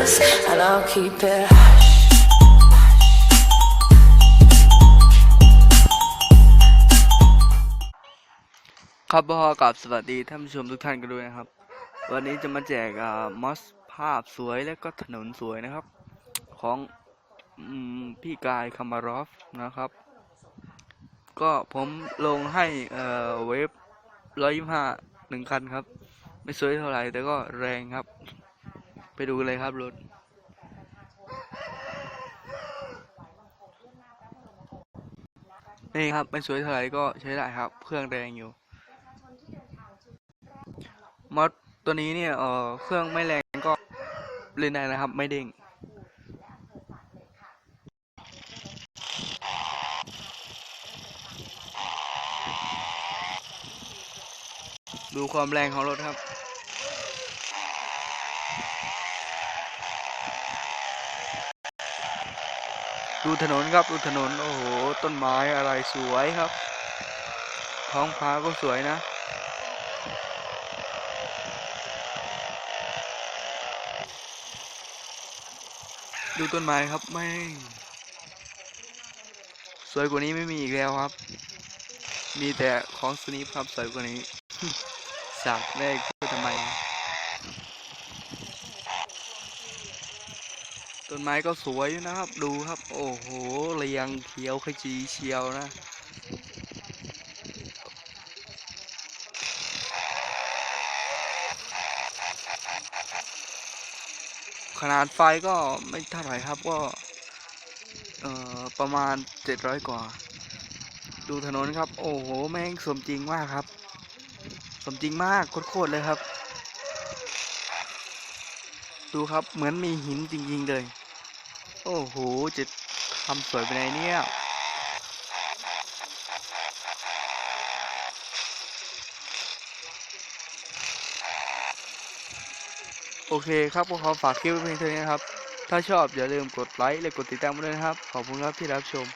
us, and I'll keep it hush. ครับพอกับสวัสดีท่านผู้ชมทุกท่านกันด้วยนะครับ วันนี้จะมาแจกมอสภาพสวยและก็ถนนสวยนะครับ ของอพี่กายคามารอฟนะครับ ก็ผมลงให้เอ่อเวฟร้อยยี่ห้าหนึ่งคันครับ ไม่สวยเท่าไหร่แต่ก็แรงครับ ไปดูเลยครับรถนี่ครับไม่สวยเท่าไหร่ก็ใช้ได้ครับ เครื่องแรงอยู่มอดตัวนี้เนี่ยเออเครื่องไม่แรงก็เล่นได้นะครับ ไม่เด้งดูความแรงของรถครับ ดูถนนครับดูถนนโอ้โหต้นไม้อะไรสวยครับ ท้องฟ้าก็สวยนะ ดูต้นไม้ครับไม่ สวยกว่านี้ไม่มีอีกแล้วครับ มีแต่ของสนีปครับสวยกว่านี้จากแรกพูดทำไม ต้นไม้ก็สวยนะครับ ดูครับ โอ้โหเรียงเขียวขจีเชียวนะขนาดไฟก็ไม่เท่าไหร่ครับก็ประมาณเจ็ดร้อยกว่า ดูถนนครับ โอ้โห แม่งสมจริงมากครับ สมจริงมากโคตรเลยครับ ดูครับเหมือนมีหินจริง ๆ เลย อ้โหจะทำสวยไปไหนเนี่ยโอเคครับพวกเขาฝากคลิปไว้เพียงเท่านี้นะครับ ถ้าชอบอย่าลืมกดไลค์และกดติดตามด้วยนะครับ ขอบคุณครับที่รับชม